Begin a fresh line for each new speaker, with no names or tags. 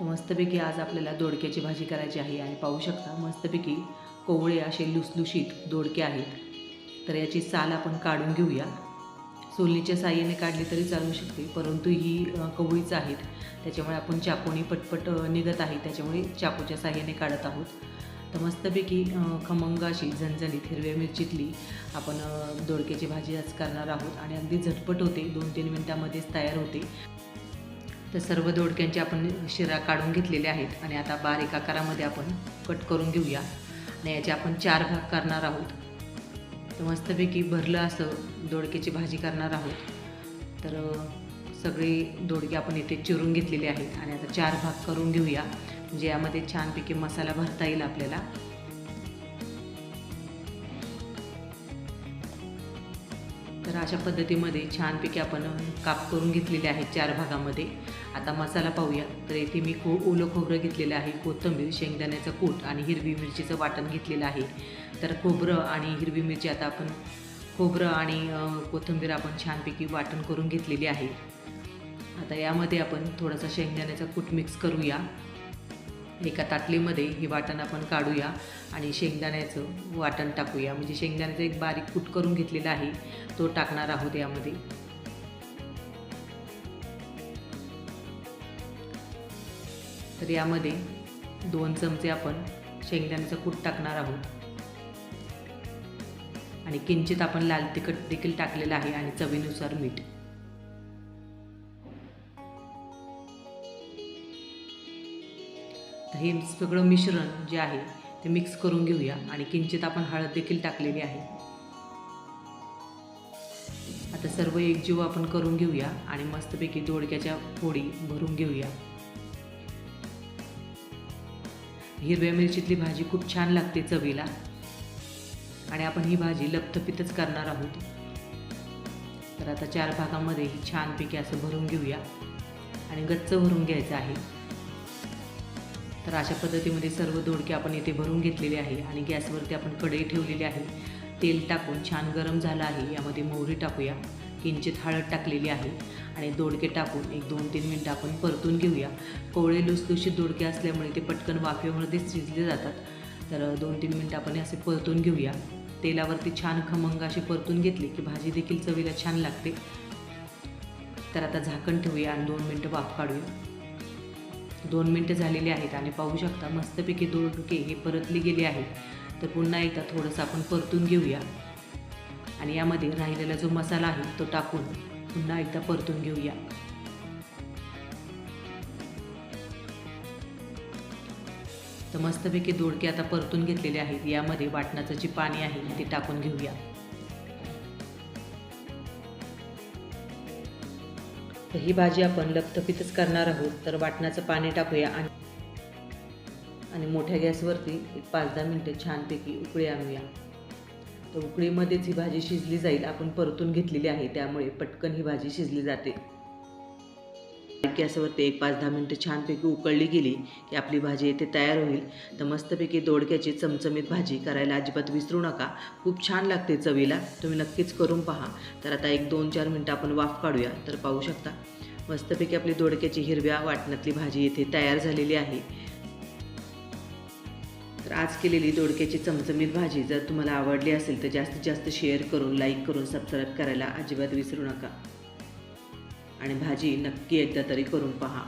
तर मस्तपैकी आज आपल्याला दोडक्याची भाजी करायची आहे. आणि पाहू शकता मस्तपैकी कोवळे असे लुसलुशीत दोडके आहेत. तर याची साल आपण काढून घेऊया. सोलणीच्या साह्याने काढली तरी चालू शकते परंतु ही कवळीच आहेत. त्याच्यामुळे आपण चाकूने पटपट निघत आहे. त्याच्यामुळे चाकूच्या साह्याने काढत आहोत. तर मस्तपैकी खमंग अशी झणझणीत हिरव्या मिरचीतली आपण दोडक्याची भाजी आज करणार आहोत. आणि अगदी झटपट होते. दोन तीन मिनटामध्येच तयार होते. तर सर्व दोडक्यांचे आपण शिरा काढून घेतलेले आहेत आणि आता बारीक आकारामध्ये आपण कट करून घेऊया. आणि याचे आपण चार भाग करणार आहोत. तर मस्तपैकी भरलं असं दोडक्याची भाजी करणार आहोत. तर सगळे दोडके आपण इथे चिरून घेतलेले आहेत. आणि आता चार भाग करून घेऊया. म्हणजे यामध्ये छानपैकी मसाला भरता येईल आपल्याला. अशा पद्धतीमध्ये छानपैकी आपण काप करून घेतलेले आहेत चार भागामध्ये. आता मसाला पाहूया. तर येथे मी खो ओलं खोबरं घेतलेलं आहे कोथिंबीर शेंगदाण्याचं कूट आणि हिरवी मिरचीचं वाटण घेतलेलं आहे. तर खोबरं आणि हिरवी मिरची आता आपण खोबरं आणि कोथंबीर कोथिंबीर आपण छानपैकी वाटण करून घेतलेली आहे. आता यामध्ये आपण थोडासा शेंगदाण्याचा कूट मिक्स करूया. एका ताटलीमध्ये हे वाटण आपण काढूया आणि शेंगदाण्याचं वाटण टाकूया. म्हणजे शेंगदाण्याचं एक बारीक कूट करून घेतलेला आहे. तो टाकणार आहोत यामध्ये. तर यामध्ये दोन चमचे आपण शेंगदाण्याचं कूट टाकणार आहोत. आणि किंचित आपण लाल तिखट देखील टाकलेलं आहे आणि चवीनुसार मीठ. तर हे सगळं मिश्रण जे आहे ते मिक्स करून घेऊया आणि किंचित आपण हळद देखील टाकलेली आहे. आता सर्व एकजीव आपण करून घेऊया आणि मस्तपैकी दोडक्याच्या फोडी भरून घेऊया. हिरव्या मिरचीतली भाजी खूप छान लागते चवीला. आणि आपण ही भाजी लपथपितच करणार आहोत. तर आता चार भागामध्ये ही छानपैकी असं भरून घेऊया. आणि गच्च भरून घ्यायचं आहे. तर अशा पद्धतीमध्ये सर्व दोडके आपण इथे भरून घेतलेले आहे आणि गॅसवरती आपण कढई ठेवलेली आहे. तेल टाकून छान गरम झालं आहे. यामध्ये मोहरी टाकूया. किंचित हळद टाकलेली आहे आणि दोडके टाकून एक दोन तीन मिनटं आपण परतून घेऊया. कोवळे लुसलुशीत दोडके असल्यामुळे ते पटकन वाफेमध्ये शिजले जातात. तर दोन तीन मिनटं आपण असे परतून घेऊया. तेलावरती छान खमंग अशी परतून घेतली की भाजी देखील चवीला छान लागते. तर आता झाकण ठेवूया आणि दोन मिनटं वाफ काढूया. दोन मिनटं झालेली आहेत आणि पाहू शकता मस्तपैकी दोडके हे परतले गेले आहेत. तर पुन्हा एकदा थोडंसं आपण परतून घेऊया. आणि यामध्ये राहिलेला जो मसाला आहे तो टाकून पुन्हा एकदा परतून घेऊया. तर मस्तपैकी दोडके आता परतून घेतलेले आहेत. यामध्ये वाटणाचं जे पाणी आहे ते टाकून घेऊया. तर ही भाजी आपण लपथपीतच करणार आहोत. तर वाटणाचं पाणी टाकूया आणि आणि मोठ्या गॅसवरती एक पाच दहा मिनटं छानपैकी उकळी आणूया. तर उकळीमध्येच ही भाजी शिजली जाईल. आपण परतून घेतलेली आहे त्यामुळे पटकन ही भाजी शिजली जाते. गॅसवरती एक पाच दहा मिनटं छानपैकी उकळली गेली की आपली भाजी येथे तयार होईल. तर मस्तपैकी दोडक्याची चमचमीत भाजी करायला अजिबात विसरू नका. खूप छान लागते चवीला. तुम्ही नक्कीच करून पहा. तर आता एक दोन चार मिनटं आपण वाफ काढूया. तर पाहू शकता. मस्तपैकी आपली दोडक्याची हिरव्या वाटणातली भाजी येथे तयार झालेली आहे. तर आज केलेली दोडक्याची चमचमीत भाजी जर तुम्हाला आवडली असेल तर जास्तीत जास्त शेअर करून लाईक करून सबस्क्राईब करायला अजिबात विसरू नका. आणि भाजी नक्की एकदा तरी करून पहा.